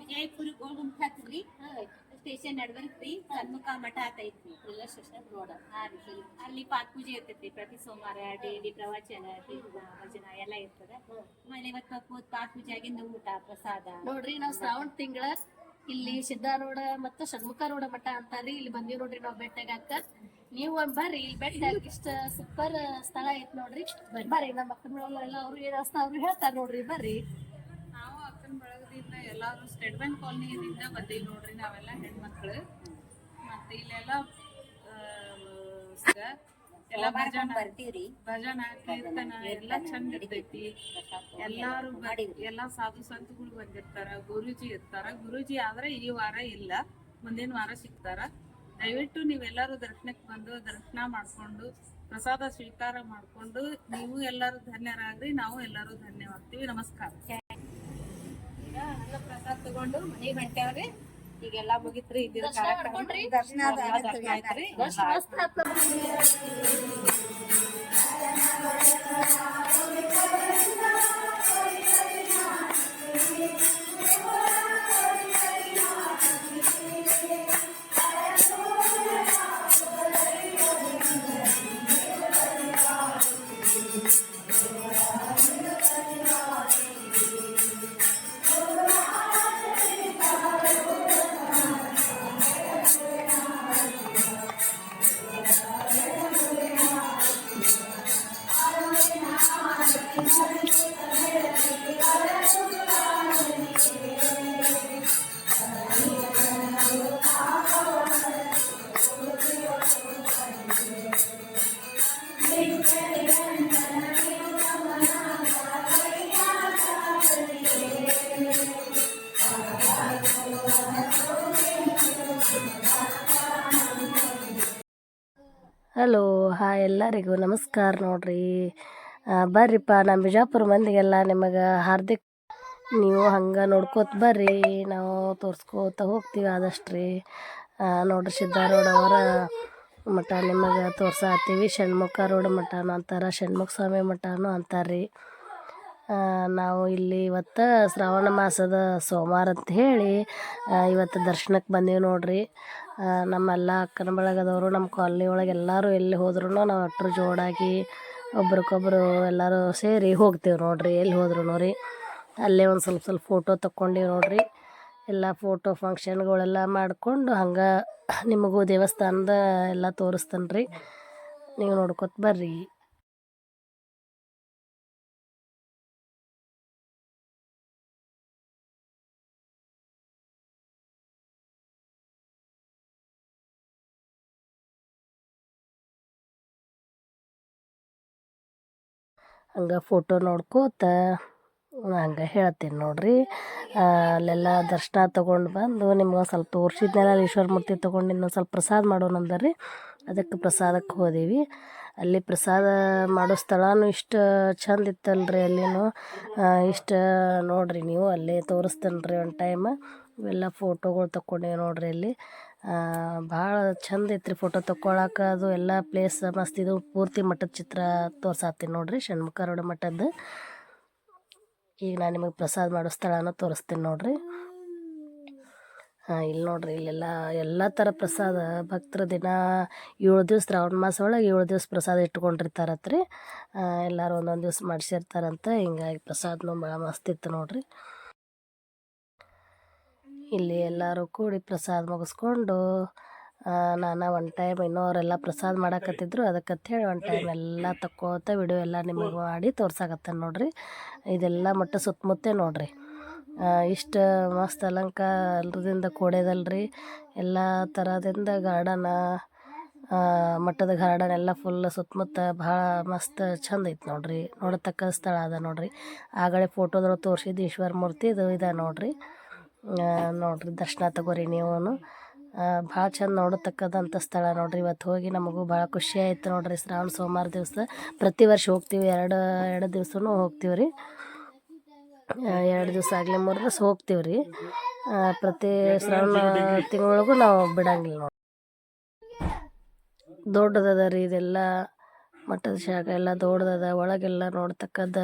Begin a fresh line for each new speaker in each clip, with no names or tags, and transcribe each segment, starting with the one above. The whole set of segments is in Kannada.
ವಿಜಯಪುರ ಗೋಲ್ಗುಂಟ್ ಹತ್ರಿ ಸ್ಟೇಷನ್ ನಡ್ಬರ್ಕ್ರಿ ಸನ್ಮುಖ ಮಠ ಆತೈತ್ರಿ ಎಲ್ಲ ಸ್ಟೇಷನ್ ರೋಡ್. ಹಾ ರೀ ಅಲ್ಲಿ ಪಾಕ್ ಪೂಜೆ ಇರ್ತೈತಿ ಪ್ರತಿ ಸೋಮವಾರ ಡೈಲಿ ಪ್ರವಚನ ಭಜನ ಎಲ್ಲ ಇರ್ತದ. ಆಮೇಲೆ ಇವತ್ತು ಪಾಕ್ ಪೂಜೆ ಆಗಿಂದ ಊಟ ಪ್ರಸಾದ.
ನೋಡ್ರಿ ನಾವು ಶ್ರಾವಣ ತಿಂಗಳ ಇಲ್ಲಿ ಸಿದ್ದಾರೂಢ ಮತ್ತು ಷಣ್ಮುಖಾರೂಢ ಮಠ ಅಂತಾರ್ರಿ ಇಲ್ಲಿ ಬಂದಿವಿ ನೋಡ್ರಿ ನಾವು ಬೆಟ್ಟಗಾಕ ನೀವು ಒಂದ್ ಬರ್ರಿ ಇಲ್ಲಿ ಬೆಟ್ಟ ಇಷ್ಟ ಸೂಪರ್ ಸ್ಥಳ ಐತ್ ನೋಡ್ರಿ. ಬರ್ರಿ ನಮ್ಮ ಮಕ್ಕಳೆಲ್ಲ ಅವ್ರು ಏನ್ ಅವ್ರು ಹೇಳ್ತಾರ ನೋಡ್ರಿ, ಬರ್ರಿ.
ನಾವು ಅಕ್ಕನ ಬಳಗದಿಂದ ಎಲ್ಲಾರು ಸ್ಟೇಟ್ ಬ್ಯಾಂಕ್ ಕಾಲೋನಿಯಿಂದ ಬಂದೀವಿ ನೋಡ್ರಿ ನಾವೆಲ್ಲ ಹೆಣ್ಮಕ್ಳು. ಮತ್ತೆ ಇಲ್ಲೆಲ್ಲ ಎಲ್ಲ
ಬರ್ತೀವ್ರಿ.
ಭಜನಾ ಕೀರ್ತನ ಎಲ್ಲ ಚಂದ ಇರ್ತೈತಿ. ಎಲ್ಲಾರು ಎಲ್ಲಾ ಸಾಧು ಸಂತಗಳು ಬಂದಿರ್ತಾರ ಗುರುಜಿ ಇರ್ತಾರ. ಗುರುಜಿ ಆದ್ರೆ ಈ ವಾರ ಇಲ್ಲ ಮುಂದಿನ ವಾರ ಸಿಗ್ತಾರ. ದಯವಿಟ್ಟು ನೀವೆಲ್ಲರೂ ದರ್ಶನಕ್ಕೆ ಬಂದು ದರ್ಶನ ಮಾಡ್ಕೊಂಡು ಪ್ರಸಾದ ಸ್ವೀಕಾರ ಮಾಡ್ಕೊಂಡು ನೀವು ಎಲ್ಲರೂ ಧನ್ಯರಾಗ್ರಿ ನಾವು ಎಲ್ಲರೂ ಧನ್ಯವಾಗ್ತೀವಿ. ನಮಸ್ಕಾರ.
ಈಗ ಅನ್ನ ಪ್ರಸಾದ ತಗೊಂಡು ಮನೆಗೆ ಹೊಂಟೇವ್ರಿ ಈಗೆಲ್ಲಾ ಮುಗಿತ್ರಿ ಇದ್ದಿದ್
ದರ್ಶನ
ಕಾರ್ಯಕ್ರಮ. ದರ್ಶನ ಆಯ್ತ್ರಿ.
ಹಲೋ ಹಾಯ್ ಎಲ್ಲರಿಗೂ ನಮಸ್ಕಾರ ನೋಡ್ರಿ. ಬರ್ರಿಪ್ಪ ನಮ್ಮ ಬಿಜಾಪುರ ಮಂದಿಗೆಲ್ಲ ನಿಮಗೆ ಹಾರ್ದಿಕ್ ನೀವು ಹಂಗೆ ನೋಡ್ಕೋತ ಬರ್ರಿ. ನಾವು ತೋರಿಸ್ಕೋತ ಹೋಗ್ತೀವಿ ಆದಷ್ಟು ರೀ ನೋಡ್ರಿ ಸಿದ್ದಾರೂಢ ಅವರ ಮಠ ನಿಮಗೆ ತೋರ್ಸಾತೀವಿ. ಷಣ್ಮುಖ ರೋಡ್ ಮಠನೂ ಅಂತಾರೆ ಷಣ್ಮುಖ ಸ್ವಾಮಿ ಮಠನೂ ಅಂತಾರೆ ರೀ ನಾವು ಇಲ್ಲಿ ಇವತ್ತು ಶ್ರಾವಣ ಮಾಸದ ಸೋಮವಾರ ಅಂತ ಹೇಳಿ ಇವತ್ತು ದರ್ಶನಕ್ಕೆ ಬಂದೀವಿ ನೋಡ್ರಿ. ನಮ್ಮೆಲ್ಲ ಅಕ್ಕನ ಬಳಗದವರು, ನಮ್ಮ ಕಾಲ್ನಿ ಒಳಗೆ ಎಲ್ಲರೂ ಎಲ್ಲಿ ಹೋದ್ರೂ ನಾವು ಅಷ್ಟ್ರು ಜೋಡಾಗಿ ಒಬ್ರಿಗೊಬ್ರು ಎಲ್ಲರೂ ಸೇರಿ ಹೋಗ್ತೀವಿ ನೋಡಿರಿ, ಎಲ್ಲಿ ಹೋದ್ರೂ ರೀ. ಅಲ್ಲೇ ಒಂದು ಸ್ವಲ್ಪ ಸ್ವಲ್ಪ ಫೋಟೋ ತಕ್ಕೊಂಡೀವಿ ನೋಡಿರಿ. ಎಲ್ಲ ಫೋಟೋ ಫಂಕ್ಷನ್ಗಳೆಲ್ಲ ಮಾಡಿಕೊಂಡು ಹಂಗೆ ನಿಮಗೂ ದೇವಸ್ಥಾನದ ಎಲ್ಲ ತೋರಿಸ್ತಾನೆ ರೀ ನೀವು ನೋಡ್ಕೊತ ಬರ್ರಿ. ಹಂಗೆ ಫೋಟೋ ನೋಡ್ಕೋತ ಹಂಗೆ ಹೇಳ್ತೀನಿ ನೋಡಿರಿ. ಅಲ್ಲೆಲ್ಲ ದರ್ಶನ ತೊಗೊಂಡು ಬಂದು ನಿಮ್ಗೆ ಸ್ವಲ್ಪ ತೋರಿಸಿದ್ನೆಲ್ಲ ಈಶ್ವರ ಮೂರ್ತಿ ತೊಗೊಂಡು ಇನ್ನೊಂದು ಸ್ವಲ್ಪ ಪ್ರಸಾದ ಮಾಡೋಣ ರೀ ಅದಕ್ಕೆ ಪ್ರಸಾದಕ್ಕೆ ಹೋದೀವಿ. ಅಲ್ಲಿ ಪ್ರಸಾದ ಮಾಡೋ ಸ್ಥಳನೂ ಇಷ್ಟು ಚಂದ ಇತ್ತಲ್ರಿ ಅಲ್ಲಿನೂ. ಇಷ್ಟು ನೋಡಿರಿ ನೀವು ಅಲ್ಲೇ ತೋರಿಸ್ತೇನೆ ರೀ ಒಂದು ಟೈಮ್ ಇವೆಲ್ಲ ಫೋಟೋಗಳು ತೊಗೊಂಡೀವಿ ನೋಡಿರಿ ಅಲ್ಲಿ. ಭಾಳ ಚಂದ ಐತ್ರಿ ಫೋಟೋ ತಕ್ಕೊಳಕ್ಕೆ ಅದು ಎಲ್ಲ ಪ್ಲೇಸ್ ಮಸ್ತ್ ಇದು ಪೂರ್ತಿ ಮಠದ ಚಿತ್ರ ತೋರ್ಸಾತೀನಿ ನೋಡ್ರಿ ರೋಡ ಮಠದ್ದು. ಈಗ ನಾನು ನಿಮಗೆ ಪ್ರಸಾದ ಮಾಡೋ ಸ್ಥಳನ ತೋರಿಸ್ತೀನಿ ನೋಡ್ರಿ. ಹಾಂ ಇಲ್ಲಿ ನೋಡ್ರಿ, ಇಲ್ಲೆಲ್ಲ ಎಲ್ಲ ಥರ ಪ್ರಸಾದ ಭಕ್ತರ ದಿನ ಏಳು ದಿವಸ ಶ್ರಾವಣ ಮಾಸ ಒಳಗೆ ಏಳು ದಿವಸ ಪ್ರಸಾದ ಇಟ್ಕೊಂಡಿರ್ತಾರತ್ರಿ. ಎಲ್ಲರೂ ಒಂದೊಂದು ದಿವ್ಸ ಮಾಡಿಸಿರ್ತಾರಂತ, ಹಿಂಗಾಗಿ ಪ್ರಸಾದನೂ ಭಾಳ ಮಸ್ತ್ ಇತ್ತು ನೋಡ್ರಿ. ಇಲ್ಲಿ ಎಲ್ಲರೂ ಕೂಡಿ ಪ್ರಸಾದ ಮುಗಿಸ್ಕೊಂಡು ನಾನು ಒನ್ ಟೈಮ್ ಇನ್ನೋರೆಲ್ಲ ಪ್ರಸಾದ ಮಾಡಕತ್ತಿದ್ರು. ಅದಕ್ಕೆ ಹೇಳಿ ಒನ್ ಟೈಮ್ ಎಲ್ಲ ತಕ್ಕೋತ ವಿಡಿಯೋ ಎಲ್ಲ ನಿಮಗೆ ಮಾಡಿ ತೋರ್ಸಾಕತ್ತೆ ನೋಡ್ರಿ. ಇದೆಲ್ಲ ಮಟ್ಟ ಸುತ್ತಮುತ್ತೆ ನೋಡ್ರಿ. ಇಷ್ಟು ಮಸ್ತ್ ಅಲಂಕಾರದಿಂದ ಕೂಡ್ಯದಲ್ರಿ ಎಲ್ಲ ಥರದಿಂದ ಗಾರ್ಡನ ಮಠದ ಗಾರ್ಡನ್ ಎಲ್ಲ ಫುಲ್ ಸುತ್ತಮುತ್ತ ಭಾಳ ಮಸ್ತ್ ಚಂದ ಐತೆ ನೋಡ್ರಿ. ನೋಡತಕ್ಕ ಸ್ಥಳ ಅದ ನೋಡ್ರಿ. ಆಗಳೆ ಫೋಟೋದೊಳಗೆ ತೋರಿಸಿದ್ದು ಈಶ್ವರ ಮೂರ್ತಿ ಇದು ಇದೆ ನೋಡ್ರಿ. ನೋಡ್ರಿ ದರ್ಶನ ತಗೋರಿ ನೀವು ಭಾಳ ಚಂದ ನೋಡತಕ್ಕದಂಥ ಸ್ಥಳ ನೋಡ್ರಿ. ಇವತ್ತು ಹೋಗಿ ನಮಗೂ ಭಾಳ ಖುಷಿ ಆಯ್ತು ನೋಡ್ರಿ. ಶ್ರಾವಣ ಸೋಮವಾರ ದಿವಸ ಪ್ರತಿ ವರ್ಷ ಹೋಗ್ತೀವಿ. ಎರಡು ಎರಡು ದಿವಸನೂ ಹೋಗ್ತೀವಿ ರೀ. ಎರಡು ದಿವಸ ಆಗಲಿ ಮೂರು ದಿವಸ ಹೋಗ್ತೀವಿ ರೀ. ಪ್ರತಿ ಶ್ರಾವಣ ತಿಂಗಳೊಳಗೂ ನಾವು ಬಿಡಂಗಿಲ್ಲ ನೋಡಿ ದೊಡ್ಡದದ ರೀ ಇದೆಲ್ಲ. ಮಠದ ಶಾಖ ಎಲ್ಲ ದೊಡ್ಡದದ. ಒಳಗೆಲ್ಲ ನೋಡ್ತಕ್ಕದ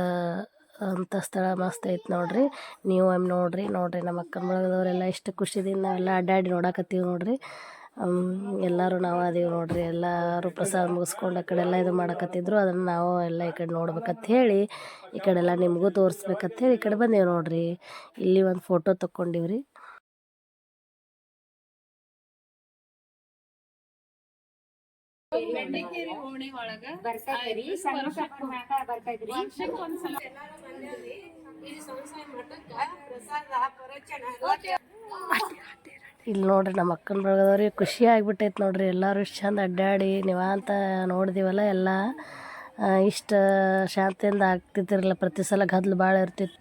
ಅಂತ ಸ್ಥಳ ಮಸ್ತ್ ಐತೆ ನೋಡ್ರಿ. ನೀವು ಒಮ್ಮೆ ನೋಡ್ರಿ ನೋಡ್ರಿ ನಮ್ಮ ಅಕ್ಕನ ಬಳಗದವರೆಲ್ಲ ಎಷ್ಟು ಖುಷಿದಿಂದ ನಾವೆಲ್ಲ ಅಡ್ಡಾಡಿ ನೋಡಕತ್ತೀವಿ ನೋಡ್ರಿ. ಎಲ್ಲರೂ ನಾವು ಅದೀವಿ ನೋಡ್ರಿ. ಎಲ್ಲರೂ ಪ್ರಸಾದ ಮುಗಿಸ್ಕೊಂಡು ಆ ಕಡೆ ಎಲ್ಲ ಇದು ಮಾಡಕತ್ತಿದ್ರು. ಅದನ್ನು ನಾವು ಎಲ್ಲ ಈ ಕಡೆ ನೋಡ್ಬೇಕಂತ ಹೇಳಿ, ಈ ಕಡೆ ಎಲ್ಲ ನಿಮಗೂ ತೋರಿಸ್ಬೇಕಂತ ಹೇಳಿ ಈ ಕಡೆ ಬಂದೀವಿ ನೋಡ್ರಿ. ಇಲ್ಲಿ ಒಂದು ಫೋಟೋ ತಕ್ಕೊಂಡಿವ್ರಿ.
ಓಣಿ ಒಳಗ?
ಬರ್ತೈತ್ರಿ ಬರ್ತೈತ್ರಿ
ಇಲ್ಲಿ ನೋಡ್ರಿ ನಮ್ಮ ಅಕ್ಕನ ಬಳಗದವ್ರಿಗೆ ಖುಷಿ ಆಗಿಬಿಟ್ಟೈತೆ ನೋಡ್ರಿ. ಎಲ್ಲರೂ ಇಷ್ಟು ಚಂದ ಅಡ್ಡಾಡಿ ನೀವಂತ ನೋಡಿದಿವಲ್ಲ ಎಲ್ಲ. ಇಷ್ಟು ಶಾಂತಿಯಿಂದ ಆಗ್ತಿದ್ದಿರಲ್ಲ ಪ್ರತಿ ಸಲ ಗದ್ಲು ಭಾಳ ಇರ್ತಿತ್ತು.